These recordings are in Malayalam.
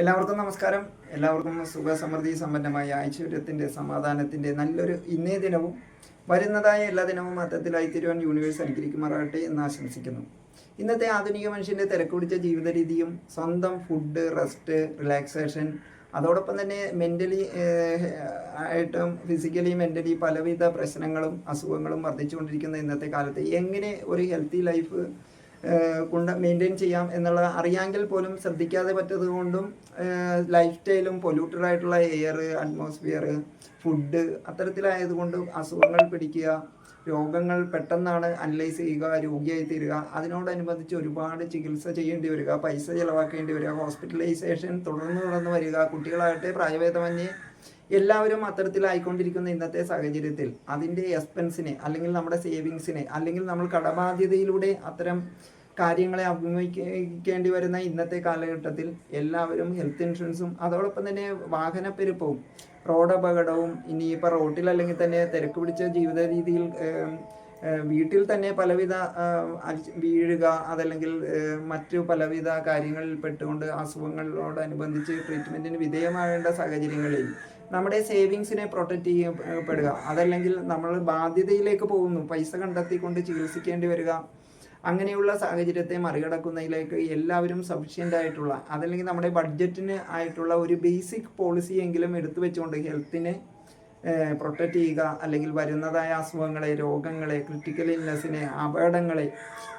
എല്ലാവർക്കും നമസ്കാരം. എല്ലാവർക്കും സുഖസമൃദ്ധി സമ്പന്നമായ ഐശ്വര്യത്തിന്റെ സമാധാനത്തിന്റെ നല്ലൊരു ഇന്നേ ദിനവും വരുന്നതായ എല്ലാ ദിനവും മൊത്തത്തിലായി തിരുവൻ യൂണിവേഴ്സ് അനുഗ്രഹിക്കുമാറാകട്ടെ എന്ന് ആശംസിക്കുന്നു. ഇന്നത്തെ ആധുനിക മനുഷ്യന്റെ തിരക്കുപിടിച്ച ജീവിത രീതിയും സ്വന്തം ഫുഡ് റെസ്റ്റ് റിലാക്സേഷൻ അതോടൊപ്പം തന്നെ മെന്റലി ആയിട്ടും ഫിസിക്കലി മെന്റലി പലവിധ പ്രശ്നങ്ങളും അസുഖങ്ങളും വർദ്ധിച്ചുകൊണ്ടിരിക്കുന്ന ഇന്നത്തെ കാലത്ത് എങ്ങനെ ഒരു ഹെൽത്തി ലൈഫ് കൊണ്ട് മെയിന്റെയിൻ ചെയ്യാം എന്നുള്ളത് അറിയാമെങ്കിൽ പോലും ശ്രദ്ധിക്കാതെ പറ്റത് കൊണ്ടും ലൈഫ് സ്റ്റൈലും പൊല്യൂട്ടഡ് ആയിട്ടുള്ള എയർ അറ്റ്മോസ്ഫിയർ ഫുഡ് അത്തരത്തിലായതുകൊണ്ട് അസുഖങ്ങൾ പിടിക്കുക രോഗങ്ങൾ പെട്ടെന്നാണ് അനലൈസ് ചെയ്യുക രോഗിയായി തീരുക അതിനോടനുബന്ധിച്ച് ഒരുപാട് ചികിത്സ ചെയ്യേണ്ടി വരിക പൈസ ചിലവാക്കേണ്ടി വരിക ഹോസ്പിറ്റലൈസേഷൻ തുടർന്ന് തുടർന്ന് വരിക കുട്ടികളാകട്ടെ പ്രായഭേദമന്യേ എല്ലാവരും അത്തരത്തിലായിക്കൊണ്ടിരിക്കുന്ന ഇന്നത്തെ സാഹചര്യത്തിൽ അതിന്റെ എക്സ്പെൻസിനെ അല്ലെങ്കിൽ നമ്മുടെ സേവിങ്സിനെ അല്ലെങ്കിൽ നമ്മൾ കടബാധ്യതയിലൂടെ അത്തരം കാര്യങ്ങളെ അഭിമുഖീകരിക്കേണ്ടി വരുന്ന ഇന്നത്തെ കാലഘട്ടത്തിൽ എല്ലാവരും ഹെൽത്ത് ഇൻഷുറൻസും അതോടൊപ്പം തന്നെ വാഹനപ്പെരുപ്പവും റോഡ് അപകടവും ഇനിയിപ്പോൾ റോട്ടിൽ അല്ലെങ്കിൽ തന്നെ തിരക്ക് പിടിച്ച ജീവിത രീതിയിൽ വീട്ടിൽ തന്നെ പലവിധ വീഴുക അതല്ലെങ്കിൽ മറ്റു പലവിധ കാര്യങ്ങളിൽ പെട്ടുകൊണ്ട് അസുഖങ്ങളോടനുബന്ധിച്ച് ട്രീറ്റ്മെന്റിന് വിധേയമാകേണ്ട സാഹചര്യങ്ങളിൽ നമ്മുടെ സേവിങ്സിനെ പ്രൊട്ടക്റ്റ് ചെയ്യപ്പെടുക അതല്ലെങ്കിൽ നമ്മൾ ബാധ്യതയിലേക്ക് പോകുന്നു. പൈസ കണ്ടെത്തിക്കൊണ്ട് ചികിത്സിക്കേണ്ടി വരിക. അങ്ങനെയുള്ള സാഹചര്യത്തെ മറികടക്കുന്നതിലേക്ക് എല്ലാവരും സഫിഷ്യന്റ് ആയിട്ടുള്ള അതല്ലെങ്കിൽ നമ്മുടെ ബഡ്ജറ്റിന് ആയിട്ടുള്ള ഒരു ബേസിക് പോളിസിയെങ്കിലും എടുത്തു വെച്ചുകൊണ്ട് ഹെൽത്തിനെ പ്രൊട്ടക്റ്റ് ചെയ്യുക അല്ലെങ്കിൽ വരുന്നതായ അസുഖങ്ങളെ രോഗങ്ങളെ ക്രിട്ടിക്കൽ ഇൽനെസ്സിനെ അപകടങ്ങളെ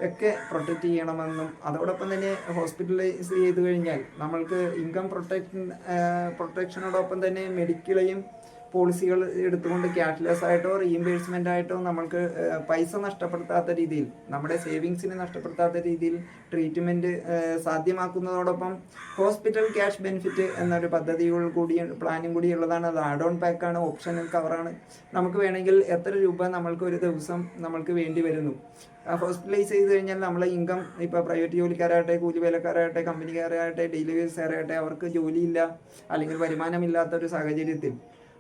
ഒക്കെ പ്രൊട്ടക്റ്റ് ചെയ്യണമെന്നും അതോടൊപ്പം തന്നെ ഹോസ്പിറ്റലൈസ് ചെയ്ത് കഴിഞ്ഞാൽ നമ്മൾക്ക് ഇൻകം പ്രൊട്ടക്ഷൻ പ്രൊട്ടക്ഷനോടൊപ്പം തന്നെ മെഡിക്കലെയും പോളിസികൾ എടുത്തുകൊണ്ട് ക്യാഷ്ലെസ് ആയിട്ടോ റീഇംബേഴ്സ്മെന്റ് ആയിട്ടോ നമ്മൾക്ക് പൈസ നഷ്ടപ്പെടുത്താത്ത രീതിയിൽ നമ്മുടെ സേവിങ്സിനെ നഷ്ടപ്പെടുത്താത്ത രീതിയിൽ ട്രീറ്റ്മെന്റ് സാധ്യമാക്കുന്നതോടൊപ്പം ഹോസ്പിറ്റൽ ക്യാഷ് ബെനിഫിറ്റ് എന്നൊരു പദ്ധതികൾ കൂടി പ്ലാനും കൂടി ഉള്ളതാണ്. അത് ആഡ് ഓൺ പാക്കാണ് ഓപ്ഷണൽ കവറാണ് നമുക്ക് വേണമെങ്കിൽ എത്ര രൂപ നമ്മൾക്ക് ഒരു ദിവസം നമ്മൾക്ക് വേണ്ടി വരുന്നു. ഹോസ്പിറ്റലൈസ് ചെയ്ത് കഴിഞ്ഞാൽ നമ്മളെ ഇൻകം ഇപ്പോൾ പ്രൈവറ്റ് ജോലിക്കാരാകട്ടെ കൂലിവേലക്കാരാകട്ടെ കമ്പനിക്കാരാകട്ടെ ഡെലിവേഴ്സാരാകട്ടെ അവർക്ക് ജോലിയില്ല അല്ലെങ്കിൽ വരുമാനമില്ലാത്ത ഒരു സാഹചര്യത്തിൽ.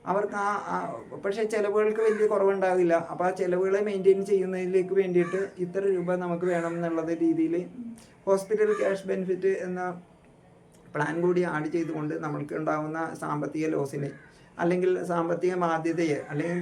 അവർക്ക് ആ പക്ഷേ ചിലവുകൾക്ക് വലിയ കുറവുണ്ടാവില്ല. അപ്പോൾ ആ ചിലവുകളെ മെയിന്റെയിൻ ചെയ്യുന്നതിലേക്ക് വേണ്ടിയിട്ട് ഇത്ര രൂപ നമുക്ക് വേണം എന്നുള്ള രീതിയിൽ ഹോസ്പിറ്റൽ ക്യാഷ് ബെനിഫിറ്റ് എന്ന പ്ലാൻ കൂടി ആഡ് ചെയ്തുകൊണ്ട് നമ്മൾക്ക് ഉണ്ടാകുന്ന സാമ്പത്തിക ലോസിനെ അല്ലെങ്കിൽ സാമ്പത്തിക ബാധ്യതയെ അല്ലെങ്കിൽ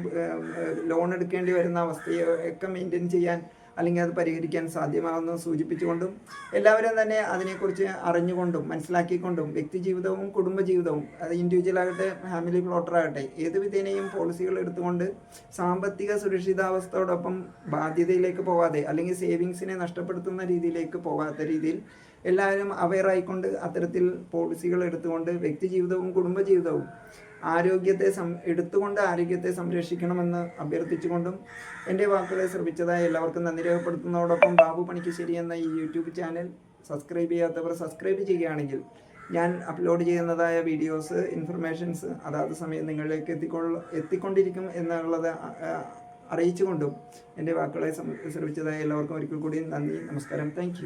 ലോൺ എടുക്കേണ്ടി വരുന്ന അവസ്ഥയെ ഒക്കെ മെയിന്റെയിൻ ചെയ്യാൻ അല്ലെങ്കിൽ അത് പരിഹരിക്കാൻ സാധ്യമാകുന്നു സൂചിപ്പിച്ചുകൊണ്ടും എല്ലാവരും തന്നെ അതിനെക്കുറിച്ച് അറിഞ്ഞുകൊണ്ടും മനസ്സിലാക്കിക്കൊണ്ടും വ്യക്തി ജീവിതവും കുടുംബജീവിതവും അത് ഇൻഡിവിജ്വൽ ആകട്ടെ ഫാമിലി പ്ലോട്ടർ ആകട്ടെ ഏത് വിധേനയും പോളിസികൾ എടുത്തുകൊണ്ട് സാമ്പത്തിക സുരക്ഷിതാവസ്ഥയോടൊപ്പം ബാധ്യതയിലേക്ക് പോവാതെ അല്ലെങ്കിൽ സേവിങ്സിനെ നഷ്ടപ്പെടുത്തുന്ന രീതിയിലേക്ക് പോകാത്ത രീതിയിൽ എല്ലാവരും അവെയർ ആയിക്കൊണ്ട് അത്തരത്തിൽ പോളിസികൾ എടുത്തുകൊണ്ട് വ്യക്തിജീവിതവും കുടുംബജീവിതവും ആരോഗ്യത്തെ സം എടുത്തുകൊണ്ട് ആരോഗ്യത്തെ സംരക്ഷിക്കണമെന്ന് അഭ്യർത്ഥിച്ചുകൊണ്ടും എന്റെ വാക്കുകളെ ശ്രമിച്ചതായി എല്ലാവർക്കും നന്ദി രേഖപ്പെടുത്തുന്നതോടൊപ്പം ബാബു പണിക്കശ്ശേരി എന്ന ഈ യൂട്യൂബ് ചാനൽ സബ്സ്ക്രൈബ് ചെയ്യാത്തവർ സബ്സ്ക്രൈബ് ചെയ്യുകയാണെങ്കിൽ ഞാൻ അപ്ലോഡ് ചെയ്യുന്നതായ വീഡിയോസ് ഇൻഫർമേഷൻസ് അതാത് സമയം നിങ്ങളിലേക്ക് എത്തിക്കൊള്ള എത്തിക്കൊണ്ടിരിക്കും എന്നുള്ളത് അറിയിച്ചുകൊണ്ടും എന്റെ വാക്കുകളെ ശ്രമിച്ചതായി എല്ലാവർക്കും ഒരിക്കൽ കൂടി നന്ദി നമസ്കാരം. താങ്ക്